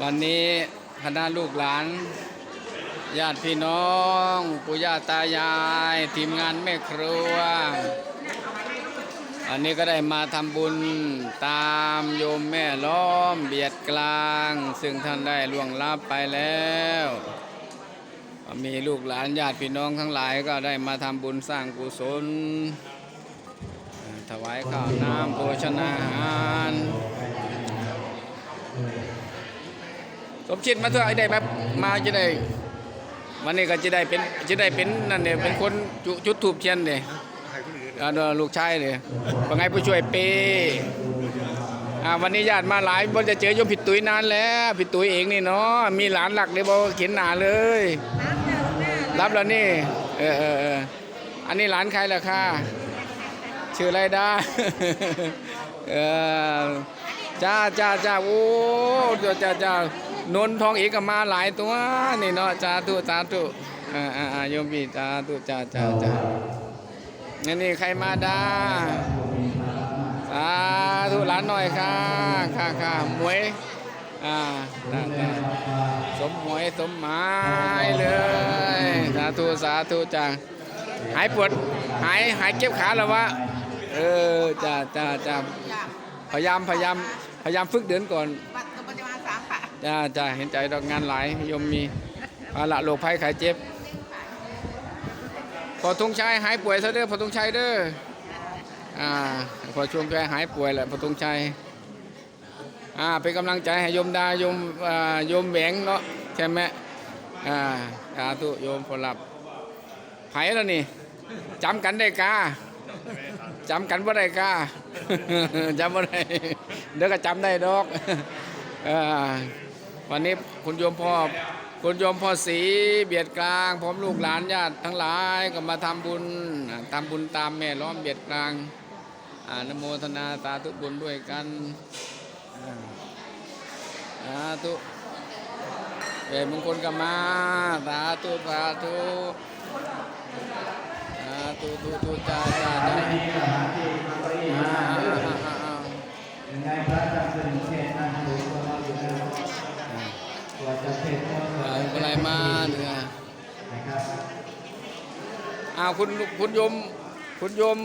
วันนี้คณะลูกหลาน ญาติพี่น้อง ปู่ย่าตายาย ทีมงานแม่ครัว อันนี้ก็ได้มาทำบุญตามโยมแม่ล้อมเบียดกลาง ซึ่งท่านได้ล่วงลับไปแล้ว มีลูกหลานญาติพี่น้องทั้งหลายก็ได้มาทำบุญสร้างกุศล ถวายข้าวน้ำโภชนาหาร สมชิดมาเถอะไอ้ได้แบบมาจะได้วันนี้ก็จะได้เป็นจะได้เป็นนั่นเนี่ยเป็นคนจุจุดถูกเทียนเนี่ยลูกชายเนี่ยว่าไงผู้ช่วยเปอ่าวันนี้ญาติมาหลายบ่จะเจอโยมผิดตุ้ยนานแล้วผิดตุ้ยเองนี่เนาะมีหลานหลักเลยบอกเขียนหนาเลย รับแล้วนี่เออเออเอออันนี้หลานใครล่ะค่ะชื่ออะไรได้เออจ้าจ้าจ้าโอ้จ้าจ้าจ้า นนทองเอกก็มาหลายตัวนี่เนาะจ้าตุจ้าตุอ่าอ่าอ่าโยมพี่จ้าตุจ้าจ้าจ้านี่นี่ใครมาดาสาธุหลานหน่อยค่ะค่ะค่ะมวยอ่าได้ได้สมหมวยสมหมายเลย สาธุสาธุจ้าหายปวดหายหายเจ็บขาแล้ววะเออจ้าจ้าจ้าพยายามพยายามพยายามฝึกเดินก่อน จ้าจ้าเห็นใจดอกงานหลายโยมมีเอาละโรคภัยไข้เจ็บพอทุงชัยหายป่วยซะเด้อพอทุงชัยเด้ออ่าพอช่วงแกหายป่วยแหละพอทุงชัยอ่าเป็นกำลังใจให้โยมดาโยมอ่าโยมแหวงเนาะใช่ไหมอ่าสาธุโยมผลลัพธ์ไผแล้วนี่จำกันได้กาจำกันว่าได้กาจำว่าได้เดี๋ยวก็จำได้ดอกอ่อ วันนี้คุณโยมพ่อคุณโยมพ่อศรีเบียดกลางพร้อมลูกหลานญาติทั้งหลายก็มาทำบุญอ่าทำบุญตามแม่ล้อมเบียดกลางอานโมทนาสาธุบุญด้วยกันสาธุเวรมงคลก็มาสาธุสาธุสาธุตุตุจ้าจ้าจ้าอ่าอ่าอ่าอ่า ยังไงพระจะเป็นเทศนั่งดูก็เราอยู่แล้วกว่าจะเทศก็ เอ่ออะไรมาเนี่ย นะครับ อ้าวคุณคุณโยมคุณโยม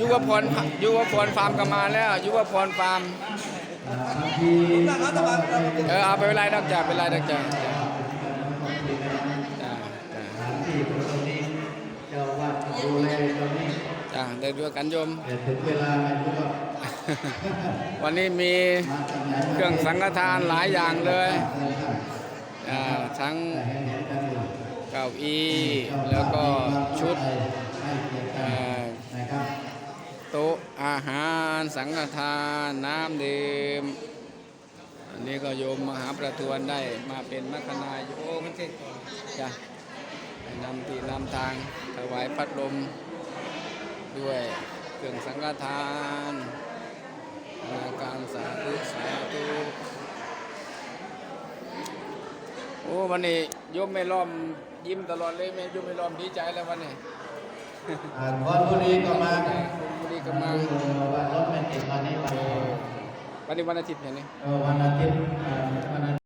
ยุวพรยุวพรฟาร์มก็มาแล้ว ยุวพรฟาร์มอ่าบางทีเราก็ไม่ได้เออเอาไปเป็นไรดักจ่าเป็นไรดักจ่าจ้าจ้าสถานที่ตรงนี้เจ้าวัดดูแลตรงนี้จ้าเดินด้วยกันโยมแต่ถึงเวลาไม่รู้ว่าวันนี้มีมาจากไหนเครื่องสังฆทานหลายอย่างเลยอ่าทั้งแต่ เห็นเห็นกันอยู่เก้าอี้แล้วก็ชุดให้เกียรติกัเอ่นอนะครับโต๊ะอาหารสังฆทานน้ำดื่มอันนี้ก็โยมมหาประทวนได้มาเป็นมัคคณายกจ้ะนำที่นำทางถวายพัดลมด้วยเครื่องสังฆทานอาการสาธุสาธุโอ้ วันนี้โยมไม่ล้อมยิ้มตลอดเลยแม่โยมไม่ล้อมดีใจแล้ววันนี้อ่าคนบุรีก็มาคุณบุรีก็มาดูว่ารถไม่ติดวันนี้วันวันนี้วันอาทิตย์เห็นไหมเออวันอาทิตย์เอ่อวันอาทิตย์